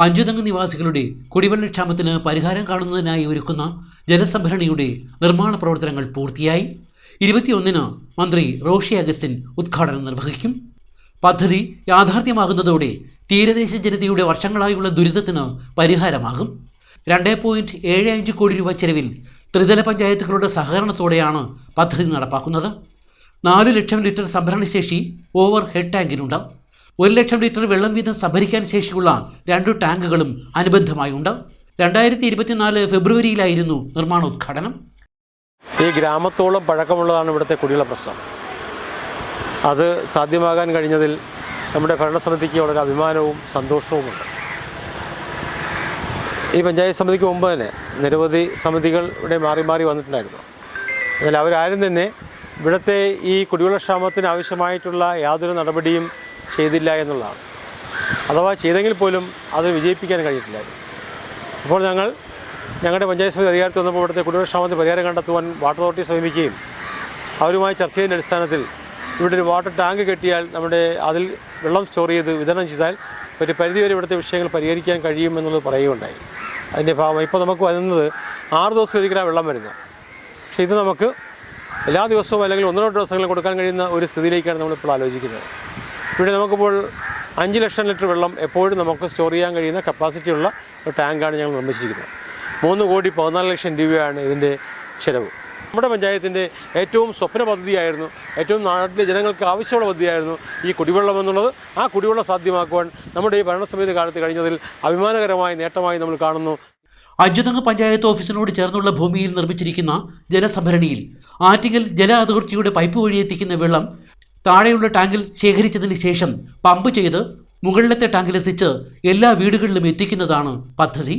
അഞ്ചുതങ്ങ് നിവാസികളുടെ കുടിവെള്ളക്ഷാമത്തിന് പരിഹാരം കാണുന്നതിനായി ഒരുക്കുന്ന ജലസംഭരണിയുടെ നിർമ്മാണ പ്രവർത്തനങ്ങൾ പൂർത്തിയായി. ഇരുപത്തിയൊന്നിന് മന്ത്രി റോഷി അഗസ്റ്റിൻ ഉദ്ഘാടനം നിർവഹിക്കും. പദ്ധതി യാഥാർത്ഥ്യമാകുന്നതോടെ തീരദേശ ജനതയുടെ വർഷങ്ങളായുള്ള ദുരിതത്തിന് പരിഹാരമാകും. രണ്ട് പോയിന്റ് ഏഴ് അഞ്ച് കോടി രൂപ ചെലവിൽ ത്രിതല പഞ്ചായത്തുകളുടെ സഹകരണത്തോടെയാണ് പദ്ധതി നടപ്പാക്കുന്നത്. നാല് ലക്ഷം ലിറ്റർ സംഭരണശേഷി ഓവർ ഹെഡ് ടാങ്കിനുണ്ട് ഒരു ലക്ഷം ലിറ്റർ വെള്ളം വീതം സംഭരിക്കാൻ ശേഷിയുള്ള രണ്ട് ടാങ്കുകളും അനുബന്ധമായുണ്ട് രണ്ടായിരത്തി ഇരുപത്തിനാല് ഫെബ്രുവരിയിലായിരുന്നു നിർമ്മാണോദ്ഘാടനം. ഈ ഗ്രാമത്തോളം പഴക്കമുള്ളതാണ് ഇവിടുത്തെ കുടിവെള്ള പ്രശ്നം. അത് സാധ്യമാകാൻ കഴിഞ്ഞതിൽ നമ്മുടെ ഭരണസമിതിക്ക് വളരെ അഭിമാനവും സന്തോഷവുമുണ്ട്. ഈ പഞ്ചായത്ത് സമിതിക്ക് മുമ്പ് തന്നെ നിരവധി സമിതികൾ ഇവിടെ മാറി മാറി വന്നിട്ടുണ്ടായിരുന്നു. എന്നാൽ അവരാരും തന്നെ ഇവിടുത്തെ ഈ കുടിവെള്ളക്ഷാമത്തിന് ആവശ്യമായിട്ടുള്ള യാതൊരു നടപടിയും ചെയ്തില്ല എന്നുള്ളതാണ്. അഥവാ ചെയ്തെങ്കിൽ പോലും അത് വിജയിപ്പിക്കാൻ കഴിഞ്ഞിട്ടില്ലായിരുന്നു അപ്പോൾ ഞങ്ങൾ ഞങ്ങളുടെ പഞ്ചായത്ത് സമിതി അധികാരത്തിൽ വന്നപ്പോൾ ഇവിടുത്തെ കുടിവെള്ളക്ഷാമത്തിന് പരിഹാരം കണ്ടെത്തുവാൻ വാട്ടർ അതോറിറ്റി സമീപിക്കുകയും അവരുമായി ചർച്ച ചെയ്യുന്ന അടിസ്ഥാനത്തിൽ ഇവിടെ ഒരു വാട്ടർ ടാങ്ക് കെട്ടിയാൽ നമ്മുടെ അതിൽ വെള്ളം സ്റ്റോർ ചെയ്ത് വിതരണം ചെയ്താൽ ഒരു പരിധിവരെ ഇവിടുത്തെ വിഷയങ്ങൾ പരിഹരിക്കാൻ കഴിയുമെന്നുള്ളത് പറയുകയുണ്ടായി. അതിന്റെ ഭാഗമായി ഇപ്പോൾ നമുക്ക് വരുന്നത് ആറ് ദിവസം ഒരിക്കലാണ് വെള്ളം വരുന്നത്. പക്ഷേ ഇത് നമുക്ക് എല്ലാ ദിവസവും അല്ലെങ്കിൽ ഒന്നോ രണ്ടോ ദിവസങ്ങളിൽ കൊടുക്കാൻ കഴിയുന്ന ഒരു സ്ഥിതിയിലേക്കാണ് നമ്മളിപ്പോൾ ആലോചിക്കുന്നത്. ഇവിടെ നമുക്കിപ്പോൾ അഞ്ച് ലക്ഷം ലിറ്റർ വെള്ളം എപ്പോഴും നമുക്ക് സ്റ്റോർ ചെയ്യാൻ കഴിയുന്ന കപ്പാസിറ്റിയുള്ള ഒരു ടാങ്കാണ് ഞങ്ങൾ നിർമ്മിച്ചിരിക്കുന്നത്. മൂന്ന് കോടി പതിനാല് ലക്ഷം രൂപയാണ് ഇതിന്റെ ചിലവ്. നമ്മുടെ പഞ്ചായത്തിന്റെ ഏറ്റവും സ്വപ്ന പദ്ധതിയായിരുന്നു ഏറ്റവും നാട്ടിലെ ജനങ്ങൾക്ക് ആവശ്യമുള്ള പദ്ധതിയായിരുന്നു ഈ കുടിവെള്ളം എന്നുള്ളത്. ആ കുടിവെള്ളം സാധ്യമാക്കുവാൻ നമ്മുടെ ഈ ഭരണസമിതി കാലത്ത് കഴിഞ്ഞതിൽ അഭിമാനകരമായ നേട്ടമായി നമ്മൾ കാണുന്നു. അഞ്ചുതങ്ങ് പഞ്ചായത്ത് ഓഫീസിനോട് ചേർന്നുള്ള ഭൂമിയിൽ നിർമ്മിച്ചിരിക്കുന്ന ജലസംഭരണിയിൽ ആറ്റിങ്ങൽ ജല അതോറിറ്റിയുടെ പൈപ്പ് വഴി എത്തിക്കുന്ന വെള്ളം താഴെയുള്ള ടാങ്കിൽ ശേഖരിച്ചതിന് ശേഷം പമ്പ് ചെയ്ത് മുകളിലത്തെ ടാങ്കിലെത്തിച്ച് എല്ലാ വീടുകളിലും എത്തിക്കുന്നതാണ് പദ്ധതി.